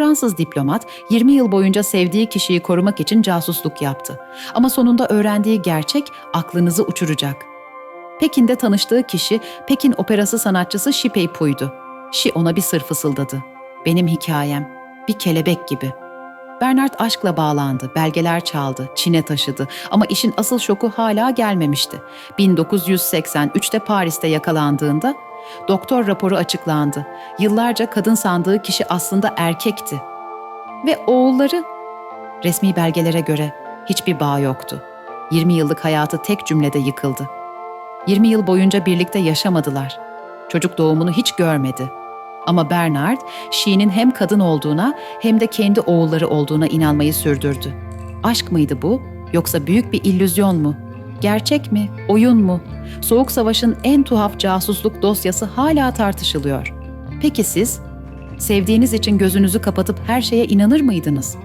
Fransız diplomat 20 yıl boyunca sevdiği kişiyi korumak için casusluk yaptı. Ama sonunda öğrendiği gerçek aklınızı uçuracak. Pekin'de tanıştığı kişi Pekin operası sanatçısı Shi Peipu'ydu. Shi ona bir sır fısıldadı. Benim hikayem, bir kelebek gibi. Bernard aşkla bağlandı, belgeler çaldı, Çin'e taşıdı ama işin asıl şoku hala gelmemişti. 1983'te Paris'te yakalandığında doktor raporu açıklandı. Yıllarca kadın sandığı kişi aslında erkekti. Ve oğulları resmi belgelere göre hiçbir bağ yoktu. 20 yıllık hayatı tek cümlede yıkıldı. 20 yıl boyunca birlikte yaşamadılar. Çocuk doğumunu hiç görmedi. Ama Bernard, Shee'nin hem kadın olduğuna hem de kendi oğulları olduğuna inanmayı sürdürdü. Aşk mıydı bu yoksa büyük bir illüzyon mu? Gerçek mi, oyun mu? Soğuk Savaş'ın en tuhaf casusluk dosyası hala tartışılıyor. Peki siz? Sevdiğiniz için gözünüzü kapatıp her şeye inanır mıydınız?